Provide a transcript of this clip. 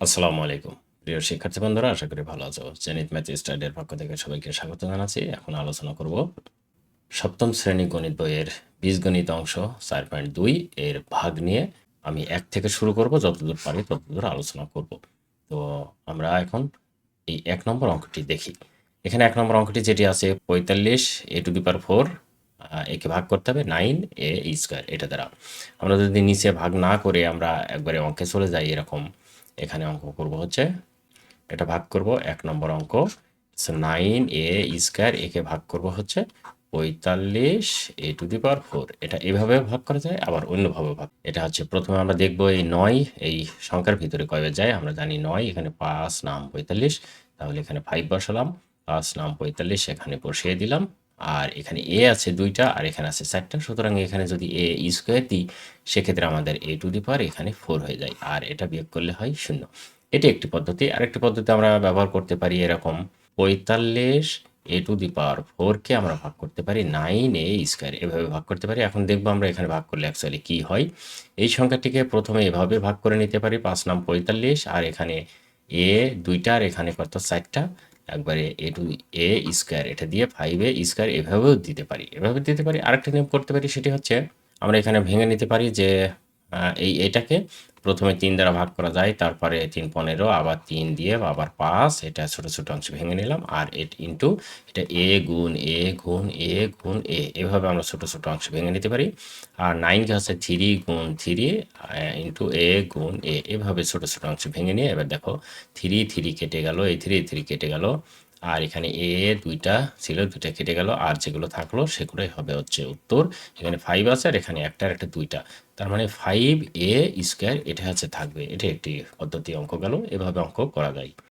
আসসালামু আলাইকুম। প্রিয় শিক্ষার্থী বন্ধুরা, আশা করি ভালো আছো। জেনিত ম্যাথ স্টাডির পক্ষ থেকে সবাইকে স্বাগত জানাচ্ছি। এখন আলোচনা করব সপ্তম শ্রেণি গণিত বইয়ের বীজগণিত অংশ, চার পয়েন্ট দুই। এর ভাগ নিয়ে আমি এক থেকে শুরু করব, যতদূর পারি ততদূর আলোচনা করব। তো আমরা এখন এই এক নম্বর অঙ্কটি দেখি। এখানে এক নম্বর অঙ্কটি যেটি আছে, পঁয়তাল্লিশ, এ টু দি পার ফোর একে ভাগ করতে হবে, নাইন এ স্কোয়ার। এটা দ্বারা। আমরা যদি নিচে ভাগ না করে আমরা একবারে অঙ্কে চলে যাই এরকম এখানে অঙ্ক করব হচ্ছে, এটা ভাগ করব এক নম্বর অঙ্ক। নাইন এ স্কোয়ার একে ভাগ করব হচ্ছে পঁয়তাল্লিশ এ টু দি পাওয়ার ফোর এটা এভাবে ভাগ করা যায়, আবার অন্যভাবে ভাগ। এটা হচ্ছে প্রথমে আমরা দেখব এই নয়, এই সংখ্যার ভিতরে কয়বার যায়, আমরা জানি নয়, এখানে পাঁচ নাম পঁয়তাল্লিশ, তাহলে এখানে ফাইভ বসালাম, পাঁচ নাম পঁয়তাল্লিশ, এখানে বসিয়ে দিলাম। আর এখানে এ আছে দুইটা, আর এখানে আছে চারটা। সুতরাং এখানে যদি এ স্কোয়ার দিই সেক্ষেত্রে আমাদের এ টু দি পাওয়ার এখানে ফোর হয়ে যায়, আর এটা বিয়োগ করলে হয় শূন্য। এটি একটি পদ্ধতি। আরেকটি পদ্ধতি আমরা ব্যবহার করতে পারি এরকম পঁয়তাল্লিশ এ টু দি পাওয়ার ফোরকে আমরা ভাগ করতে পারি নাইন এ স্কোয়ার এভাবে ভাগ করতে পারি। এখন দেখব আমরা এখানে ভাগ করলে অ্যাকচুয়ালি কী হয়। এই সংখ্যাটিকে প্রথমে এভাবে ভাগ করে নিতে পারি, পাঁচ নাম পঁয়তাল্লিশ, আর এখানে এ দুইটা, আর এখানে কত? চারটা। একবারে এ টু এ স্কোয়ার এটা দিয়ে ফাইভ এ স্কোয়ার এভাবেও দিতে পারি। এভাবে দিতে পারি, আরেকটা নিয়ম করতে পারি সেটি হচ্ছে, আমরা এখানে ভেঙে নিতে পারি যে এই এটাকে প্রথমে তিন দ্বারা ভাগ করা যায়, তারপরে তিন পনেরো, আবার তিন দিয়ে, আবার পাঁচ, এটা ছোট ছোট অংশ ভেঙে নিলাম, আর এট ইন্টু এটা এ গুণ এ গুণ এ গুণ এ। এভাবে আমরা ছোট ছোট অংশ ভেঙে নিতে পারি। আর নাইনকে হচ্ছে থ্রি গুণ থ্রি ইন্টু এ গুণ এ। এভাবে ছোট ছোট অংশ ভেঙে নিয়ে, এবার দেখো থ্রি থ্রি কেটে গেল, এই থ্রি থ্রি কেটে গেল। আর এখানে এ দুইটা ছিল, দুইটা কেটে গেল, আর যেগুলো থাকল সেগুলোই হবে হচ্ছে উত্তর। এখানে ফাইভ আছে আর এখানে একটা আর একটা দুইটা। তার মানে ফাইভ এ স্কোয়ার এটা হচ্ছে থাকবে। এটা একটি পদ্ধতি অঙ্ক গেল। এভাবে অঙ্ক করা যায়।